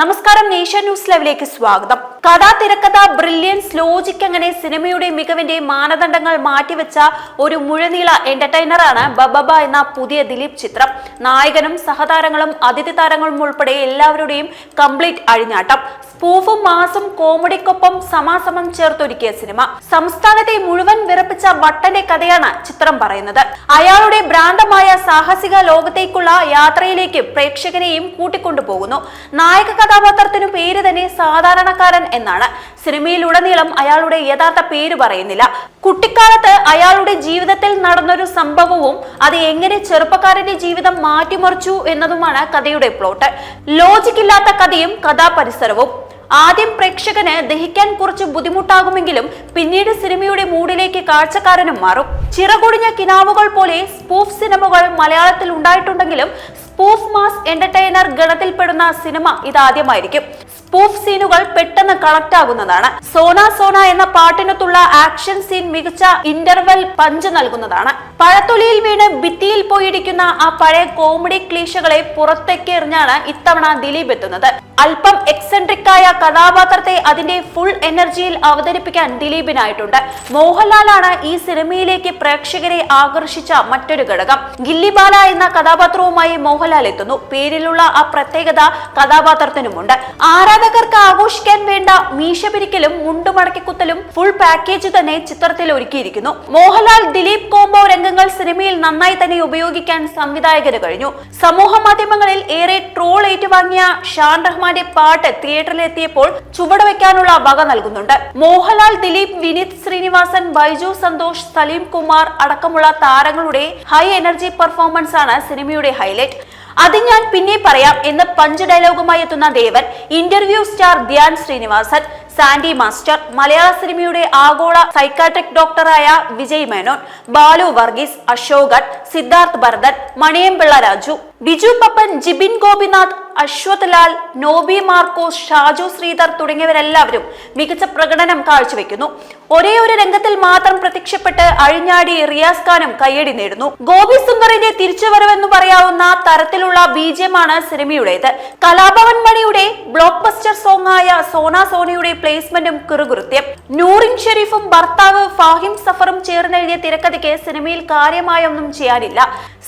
നമസ്കാരം നേഷ്യ ന്യൂസ് ലൈവിലേക്ക് സ്വാഗതം. കഥാ തിരക്കഥ ബ്രില്യൻസ് ലോജിക് അങ്ങനെ സിനിമയുടെ മികവിന്റെ മാനദണ്ഡങ്ങൾ മാറ്റിവെച്ച ഒരു മുഴുനീള എന്റർടൈനറാണ് ബബബ എന്ന പുതിയ ദിലീപ് ചിത്രം. നായകനും സഹതാരങ്ങളും അതിഥി താരങ്ങളും ഉൾപ്പെടെ എല്ലാവരുടെയും കംപ്ലീറ്റ് അഴിഞ്ഞാട്ടം. സ്പൂഫും മാസും കോമഡിക്കൊപ്പം സമാസമം ചേർത്തൊരുക്കിയ സിനിമ. സംസ്ഥാനത്തെ മുഴുവൻ വിറപ്പിച്ച വട്ടന്റെ കഥയാണ് ചിത്രം പറയുന്നത്. അയാളുടെ ഭ്രാന്തമായ സാഹസിക ലോകത്തേക്കുള്ള യാത്രയിലേക്ക് പ്രേക്ഷകരെയും കൂട്ടിക്കൊണ്ടുപോകുന്നു. നായക കഥാപാത്രത്തിനു പേര് തന്നെ സാധാരണക്കാരൻ എന്നാണ്. സിനിമയിലുടനീളം അയാളുടെ യഥാർത്ഥ പേര് പറയുന്നില്ല. കുട്ടിക്കാലത്ത് അയാളുടെ ജീവിതത്തിൽ നടന്നൊരു സംഭവവും അത് എങ്ങനെ ചെറുപ്പക്കാരന്റെ ജീവിതം മാറ്റിമറിച്ചു എന്നതുമാണ് കഥയുടെ പ്ലോട്ട് ലോജിക്കില്ലാത്ത കഥയും കഥാപരിസരവും. ആദ്യം പ്രേക്ഷകന് ദഹിക്കാൻ കുറച്ച് ബുദ്ധിമുട്ടാകുമെങ്കിലും പിന്നീട് സിനിമയുടെ മൂഡിലേക്ക് കാഴ്ചക്കാരനും മാറും. ചിറകൊടിഞ്ഞ കിനാവുകൾ പോലെ സ്പൂഫ് സിനിമകൾ മലയാളത്തിൽ ഉണ്ടായിട്ടുണ്ടെങ്കിലും സ്പൂഫ് മാസ് എന്റർടൈനർ ഗണത്തിൽപ്പെടുന്ന സിനിമ ഇതാദ്യമായിരിക്കും. സ്പൂഫ് സീനുകൾ പെട്ടെന്ന് കണക്ട് ആകുന്നതാണ്. സോന സോന എന്ന പാട്ടിനൊത്തുള്ള ആക്ഷൻ സീൻ മികച്ച ഇന്റർവെൽ പഞ്ച് നൽകുന്നതാണ്. പഴത്തൊലിയിൽ വീണ് ഭിത്തിയിൽ പോയിരിക്കുന്ന ആ പഴയ കോമഡി ക്ലീശകളെ പുറത്തേക്ക് എറിഞ്ഞാണ് ഇത്തവണ ദിലീപ് എത്തുന്നത്. അല്പം എക്സെൻട്രിക് ആയ കഥാപാത്രത്തെ അതിന്റെ ഫുൾ എനർജിയിൽ അവതരിപ്പിക്കാൻ ദിലീപിനായിട്ടുണ്ട്. മോഹൻലാലാണ് ഈ സിനിമയിലേക്ക് പ്രേക്ഷകരെ ആകർഷിച്ച മറ്റൊരു ഘടകം. ഗില്ലിബാല എന്ന കഥാപാത്രവുമായി മോഹൻലാൽ എത്തുന്നു. പേരിലുള്ള ആ പ്രത്യേകത കഥാപാത്രത്തിനുമുണ്ട്. ആരാധകർക്ക് ആഘോഷിക്കാൻ വേണ്ട മീശ പിരിക്കലും മുണ്ടുമടക്കിക്കുത്തലും ഫുൾ പാക്കേജ് തന്നെ ചിത്രത്തിൽ ഒരുക്കിയിരിക്കുന്നു. മോഹൻലാൽ ദിലീപ് കോംബോ രംഗങ്ങൾ സിനിമയിൽ നന്നായി തന്നെ ഉപയോഗിക്കാൻ സംവിധായകന് കഴിഞ്ഞു. സമൂഹ മാധ്യമങ്ങളിൽ ഏറെ ട്രോൾ ഏറ്റുവാങ്ങിയ ഷാൻ റഹ്മാന്റെ പാട്ട് തിയേറ്ററിലെത്തിയപ്പോൾ ചുവടുവെക്കാനുള്ള വക നൽകുന്നുണ്ട്. മോഹൻലാൽ ദിലീപ് വിനീത് ശ്രീനിവാസൻ ബൈജു സന്തോഷ് സലീം കുമാർ അടക്കമുള്ള താരങ്ങളുടെ ഹൈ എനർജി പെർഫോമൻസ് ആണ് സിനിമയുടെ ഹൈലൈറ്റ് അത് ഞാൻ പിന്നെ പറയാം എന്ന് പഞ്ച് ഡയലോഗുമായി എത്തുന്ന Devan interview star Dhyan Sreenivasan Sandy master Malayala സിനിമയുടെ ആഗോള സൈക്കാട്രിക് ഡോക്ടറായ വിജയ് മേനോൻ ബാലു വർഗീസ് അശോകൻ സിദ്ധാർത്ഥ് ഭരതൻ മണിയമ്പിള്ള രാജു ബിജു പപ്പൻ ജിബിൻ ഗോപിനാഥ് അശ്വത് ലാൽ നോബി മാർക്കോസ് ഷാജു ശ്രീധർ തുടങ്ങിയവരെല്ലാവരും മികച്ച പ്രകടനം കാഴ്ചവെക്കുന്നു. ഒരേ ഒരു രംഗത്തിൽ മാത്രം പ്രത്യക്ഷപ്പെട്ട് അഴിഞ്ഞാടി റിയാസ് ഖാനും കയ്യടി നേടുന്നു. ഗോപി സുന്ദറിന്റെ തിരിച്ചുവരവെന്ന് പറയാവുന്ന തരത്തിലുള്ള ബീജമാണ് സിനിമയുടേത്. കലാഭവൻ മണിയുടെ ബ്ലോക്ക് ബസ്റ്റർ സോങ് ആയ സോന സോനയുടെ പ്ലേസ്മെന്റും കുറുകുറുത്യം. നൂറിൻ ഷെരീഫും ഭർത്താവ് ഫാഹിം സഫറും ചേർന്നെഴുതിയ തിരക്കഥയ്ക്ക് സിനിമയിൽ കാര്യമായൊന്നും ചെയ്യാനില്ല.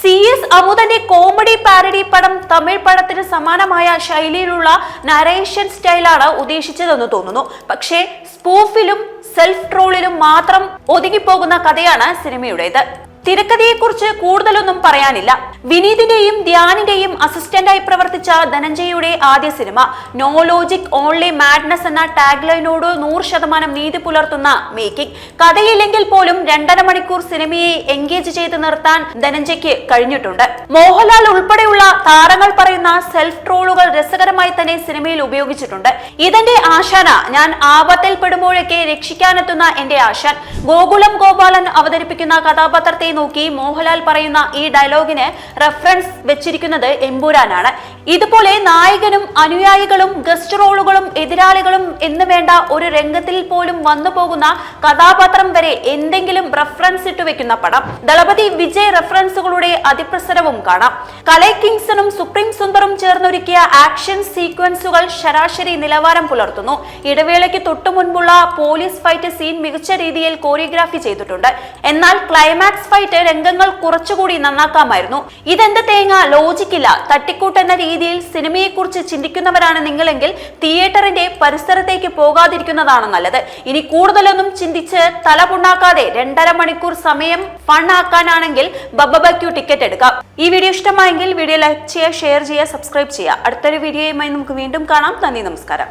സി എസ് അമുദന്റെ കോമഡി പാരഡി പടം തമിഴ് പടത്തിന് സമാനമായ ശൈലിയിലുള്ള നരേഷൻ സ്റ്റൈലാണ് ഉദ്ദേശിച്ചതെന്ന് തോന്നുന്നു. പക്ഷേ സ്പൂഫിലും സെൽഫ് ട്രോളിലും മാത്രം ഒതുങ്ങിപ്പോകുന്ന കഥയാണ് സിനിമയുടേത്. തിരക്കഥയെക്കുറിച്ച് കൂടുതലൊന്നും പറയാനില്ല. വിനീതിന്റെയും ധ്യാനിന്റെയും അസിസ്റ്റന്റായി പ്രവർത്തിച്ച ധനഞ്ജയുടെ ആദ്യ cinema no logic only madness എന്ന ടാഗ്ലൈനോട് നൂറ് ശതമാനം നീതി പുലർത്തുന്ന മേക്കിംഗ്. കഥയില്ലെങ്കിൽ പോലും രണ്ടര മണിക്കൂർ സിനിമയെ എൻഗേജ് ചെയ്ത് നിർത്താൻ ധനഞ്ജയ്ക്ക് കഴിഞ്ഞിട്ടുണ്ട്. മോഹൻലാൽ ഉൾപ്പെടെയുള്ള താരങ്ങൾ പറയുന്ന സെൽഫ് ട്രോളുകൾ രസകരമായി തന്നെ സിനിമയിൽ ഉപയോഗിച്ചിട്ടുണ്ട്. ഇതെന്റെ ആശാന ഞാൻ ആപത്തിൽ പെടുമ്പോഴൊക്കെ രക്ഷിക്കാനെത്തുന്ന എന്റെ ആശാൻ. ഗോകുലം ഗോപാലൻ അവതരിപ്പിക്കുന്ന കഥാപാത്രത്തെ നോക്കി മോഹൻലാൽ പറയുന്ന ഈ ഡയലോഗിന് റെഫറൻസ് വെച്ചിരിക്കുന്നത് എമ്പൂരാനാണ്. ഇതുപോലെ നായകനും അനുയായികളും ഗസ്റ്റ് റോളുകളും എതിരാളികളും എന്ന് വേണ്ട ഒരു രംഗത്തിൽ പോലും വന്നു പോകുന്ന കഥാപാത്രം വരെ എന്തെങ്കിലും റെഫറൻസ് ഇട്ട് വെക്കുന്ന പടം. ദളപതി വിജയ് റെഫറൻസുകളുടെ അതിപ്രസരവും കാണാം. കലൈ കിങ്സണും സുപ്രീം സുന്ദറും ചേർന്നൊരുക്കിയ ആക്ഷൻ സീക്വൻസുകൾ ശരാശരി നിലവാരം പുലർത്തുന്നു. ഇടവേളയ്ക്ക് തൊട്ടു മുൻപുള്ള പോലീസ് ഫൈറ്റ് സീൻ മികച്ച രീതിയിൽ കോറിയോഗ്രാഫി ചെയ്തിട്ടുണ്ട്. എന്നാൽ ക്ലൈമാക്സ് ഫൈറ്റ് രംഗങ്ങൾ കുറച്ചുകൂടി നന്നാക്കാമായിരുന്നു. ഇതെന്ത് തേങ്ങ? ലോജിക്കില്ല. തട്ടിക്കൂട്ട് എന്ന രീതിയിൽ സിനിമയെക്കുറിച്ച് ചിന്തിക്കുന്നവരാണ് നിങ്ങളെങ്കിൽ തിയേറ്ററിന്റെ പരിസരത്തേക്ക് പോകാതിരിക്കുന്നതാണ് നല്ലത്. ഇനി കൂടുതലൊന്നും ചിന്തിച്ച് തല പുണ്ണാക്കാതെ രണ്ടര മണിക്കൂർ സമയം ഫണ്ണാക്കാനാണെങ്കിൽ ബബബക്യു ടിക്കറ്റ് എടുക്കാം. ഈ വീഡിയോ ഇഷ്ടമായെങ്കിൽ വീഡിയോ ലൈക്ക് ചെയ്യുക ഷെയർ ചെയ്യുക സബ്സ്ക്രൈബ് ചെയ്യുക. അടുത്തൊരു വീഡിയോയുമായി നമുക്ക് വീണ്ടും കാണാം. നന്ദി നമസ്കാരം.